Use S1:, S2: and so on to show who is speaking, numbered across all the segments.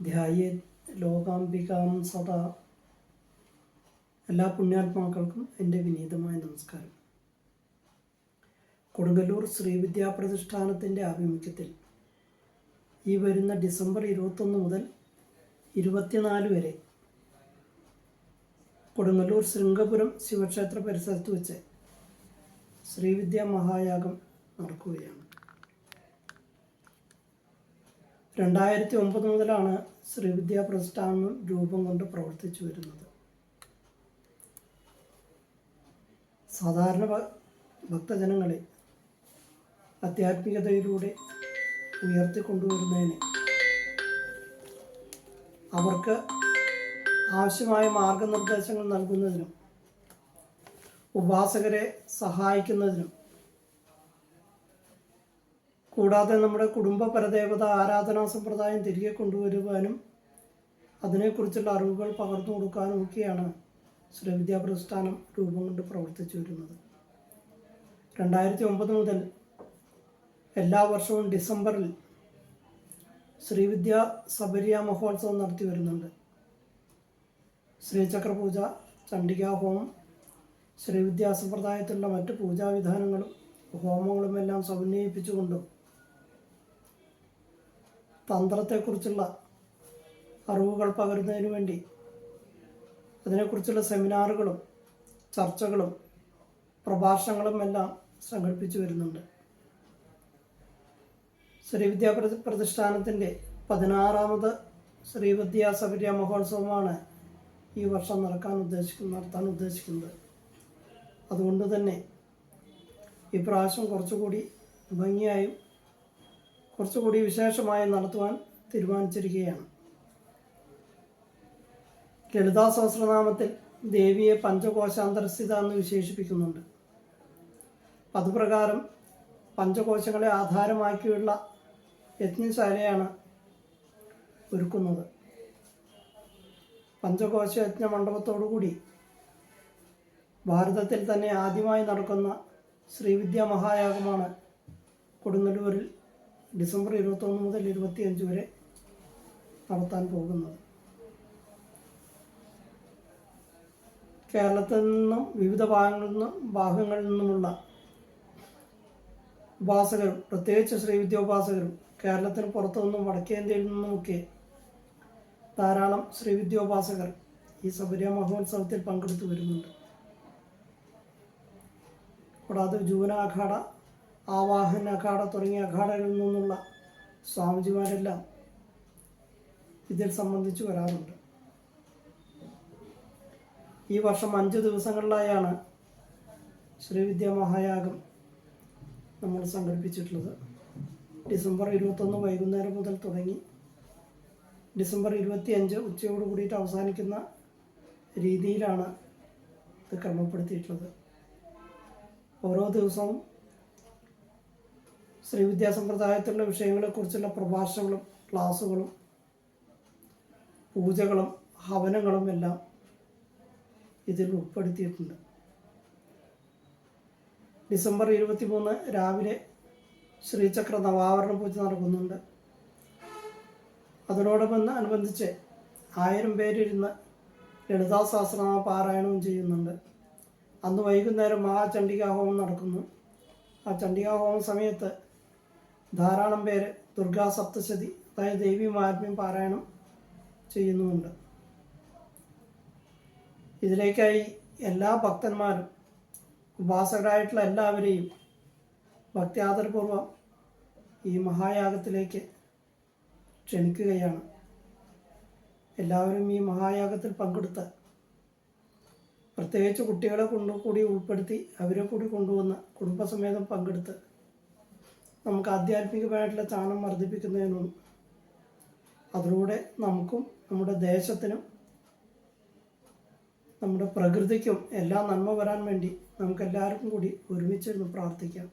S1: ധ്യായ ലോകാംബികാം സദാ. എല്ലാ പുണ്യാത്മാക്കൾക്കും എന്റെ വിനീതമായ നമസ്കാരം. കൊടുങ്ങല്ലൂർ ശ്രീവിദ്യാ പ്രതിഷ്ഠാനത്തിന്റെ ആഭിമുഖ്യത്തിൽ ഈ വരുന്ന ഡിസംബർ ഇരുപത്തൊന്ന് മുതൽ ഇരുപത്തിനാല് വരെ കൊടുങ്ങല്ലൂർ ശൃംഗപുരം ശിവക്ഷേത്ര പരിസരത്ത് വെച്ച് ശ്രീവിദ്യാ മഹായാഗം നടക്കുകയാണ്. രണ്ടായിരത്തി ഒമ്പത് മുതലാണ് ശ്രീവിദ്യാ പ്രസ്ഥാനം രൂപം കൊണ്ട് പ്രവർത്തിച്ചു വരുന്നത്. സാധാരണ ഭക്തജനങ്ങളെ ആധ്യാത്മികതയിലൂടെ ഉയർത്തിക്കൊണ്ടുവരുന്നതിന് അവർക്ക് ആവശ്യമായ മാർഗനിർദ്ദേശങ്ങൾ നൽകുന്നതിനും ഉപാസകരെ സഹായിക്കുന്നതിനും കൂടാതെ നമ്മുടെ കുടുംബ പരദേവത ആരാധനാ സമ്പ്രദായം തിരികെ കൊണ്ടുവരുവാനും അതിനെക്കുറിച്ചുള്ള അറിവുകൾ പകർന്നു കൊടുക്കാനും ഒക്കെയാണ് ശ്രീവിദ്യാ പ്രസ്ഥാനം രൂപം കൊണ്ട് പ്രവർത്തിച്ചു വരുന്നത്. രണ്ടായിരത്തി ഒമ്പത് മുതൽ എല്ലാ വർഷവും ഡിസംബറിൽ ശ്രീവിദ്യ സബരിയ മഹോത്സവം നടത്തി വരുന്നുണ്ട്. ശ്രീചക്രപൂജ ചണ്ഡികാ ഹോമം ശ്രീവിദ്യാ സമ്പ്രദായത്തിലുള്ള മറ്റ് പൂജാവിധാനങ്ങളും ഹോമങ്ങളുമെല്ലാം സമന്വയിപ്പിച്ചുകൊണ്ടും തന്ത്രത്തെക്കുറിച്ചുള്ള അറിവുകൾ പകരുന്നതിന് വേണ്ടി അതിനെക്കുറിച്ചുള്ള സെമിനാറുകളും ചർച്ചകളും പ്രഭാഷണങ്ങളും എല്ലാം സംഘടിപ്പിച്ചു വരുന്നുണ്ട്. ശ്രീവിദ്യാ പ്രതി പ്രതിഷ്ഠാനത്തിന്റെ പതിനാറാമത് ശ്രീവിദ്യാ സബര്യ മഹോത്സവമാണ് ഈ വർഷം നടക്കാൻ ഉദ്ദേശിക്കുന്നത് നടത്താൻ ഉദ്ദേശിക്കുന്നത്. അതുകൊണ്ട് തന്നെ ഈ പ്രാവശ്യം കുറച്ചുകൂടി ഭംഗിയായും കുറച്ചുകൂടി വിശേഷമായി നടത്തുവാൻ തീരുമാനിച്ചിരിക്കുകയാണ്. ലളിതാ സഹസ്രനാമത്തിൽ ദേവിയെ പഞ്ചകോശാന്തരസ്ഥിത എന്ന് വിശേഷിപ്പിക്കുന്നുണ്ട്. അതുപ്രകാരം പഞ്ചകോശങ്ങളെ ആധാരമാക്കിയുള്ള യജ്ഞശാലയാണ് ഒരുക്കുന്നത്. പഞ്ചകോശ യജ്ഞ മണ്ഡപത്തോടുകൂടി ഭാരതത്തിൽ തന്നെ ആദ്യമായി നടക്കുന്ന ശ്രീവിദ്യാ മഹായാഗമാണ് കൊടുങ്ങല്ലൂരിൽ ഡിസംബർ ഇരുപത്തൊന്ന് മുതൽ ഇരുപത്തിയഞ്ച് വരെ നടത്താൻ പോകുന്നത്. കേരളത്തിൽ നിന്നും വിവിധ ഭാഗങ്ങളിൽ നിന്നും ഭാഗങ്ങളിൽ നിന്നുമുള്ള ഉപാസകരും പ്രത്യേകിച്ച് ശ്രീവിദ്യ ഉപാസകരും കേരളത്തിന് പുറത്തു നിന്നും വടക്കേന്ത്യയിൽ നിന്നുമൊക്കെ ധാരാളം ശ്രീവിദ്യോപാസകർ ഈ സബരിയ മഹോത്സവത്തിൽ പങ്കെടുത്തു വരുന്നുണ്ട്. കൂടാതെ ജൂനാഖാട ആവാഹന അഖാഡ തുടങ്ങിയ അഖാഡകളിൽ നിന്നുള്ള സ്വാമിജിമാരെല്ലാം ഇതിൽ സംബന്ധിച്ച് വരാറുണ്ട്. ഈ വർഷം അഞ്ച് ദിവസങ്ങളിലായാണ് ശ്രീവിദ്യ മഹായാഗം നമ്മൾ സംഘടിപ്പിച്ചിട്ടുള്ളത്. ഡിസംബർ ഇരുപത്തൊന്ന് വൈകുന്നേരം മുതൽ തുടങ്ങി ഡിസംബർ ഇരുപത്തിയഞ്ച് ഉച്ചയോട് കൂടിയിട്ട് അവസാനിക്കുന്ന രീതിയിലാണ് ഇത് ക്രമപ്പെടുത്തിയിട്ടുള്ളത്. ഓരോ ദിവസവും ശ്രീവിദ്യാ സമ്പ്രദായത്തിലുള്ള വിഷയങ്ങളെക്കുറിച്ചുള്ള പ്രഭാഷണങ്ങളും ക്ലാസ്സുകളും പൂജകളും ഹവനങ്ങളും എല്ലാം ഇതിൽ ഉൾപ്പെടുത്തിയിട്ടുണ്ട്. ഡിസംബർ ഇരുപത്തി മൂന്ന് രാവിലെ ശ്രീചക്ര നവാവരണ പൂജ നടക്കുന്നുണ്ട്. അതിനോടൊപ്പം അനുബന്ധിച്ച് ആയിരം പേരിരുന്ന് ലളിതാ സഹസ്രനാമ പാരായണവും ചെയ്യുന്നുണ്ട്. അന്ന് വൈകുന്നേരം മഹാചണ്ഡികാ ഹോമം നടക്കുന്നു. ആ ചണ്ഡികാ ഹോമം സമയത്ത് ധാരാളം പേര് ദുർഗാ സപ്തശതി അതായത് ദേവി മഹാത്മ്യം പാരായണം ചെയ്യുന്നുമുണ്ട്. ഇതിലേക്കായി എല്ലാ ഭക്തന്മാരും ഉപാസകരായിട്ടുള്ള എല്ലാവരെയും ഭക്തി ആദരപൂർവം ഈ മഹായാഗത്തിലേക്ക് ക്ഷണിക്കുകയാണ്. എല്ലാവരും ഈ മഹായാഗത്തിൽ പങ്കെടുത്ത് പ്രത്യേകിച്ച് കുട്ടികളെ കൊണ്ടുകൂടി ഉൾപ്പെടുത്തി അവരെ കൂടി കൊണ്ടുവന്ന് കുടുംബസമേതം പങ്കെടുത്ത് നമുക്ക് ആധ്യാത്മികമായിട്ടുള്ള ചാണം വർദ്ധിപ്പിക്കുന്നതിനും അതിലൂടെ നമുക്കും നമ്മുടെ ദേശത്തിനും നമ്മുടെ പ്രകൃതിക്കും എല്ലാ നന്മ വരാൻ വേണ്ടി നമുക്ക് എല്ലാവർക്കും കൂടി ഒരുമിച്ചിരുന്ന് പ്രാർത്ഥിക്കാം.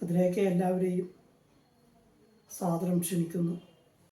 S1: അതിലേക്ക് എല്ലാവരെയും സാദരം ക്ഷണിക്കുന്നു.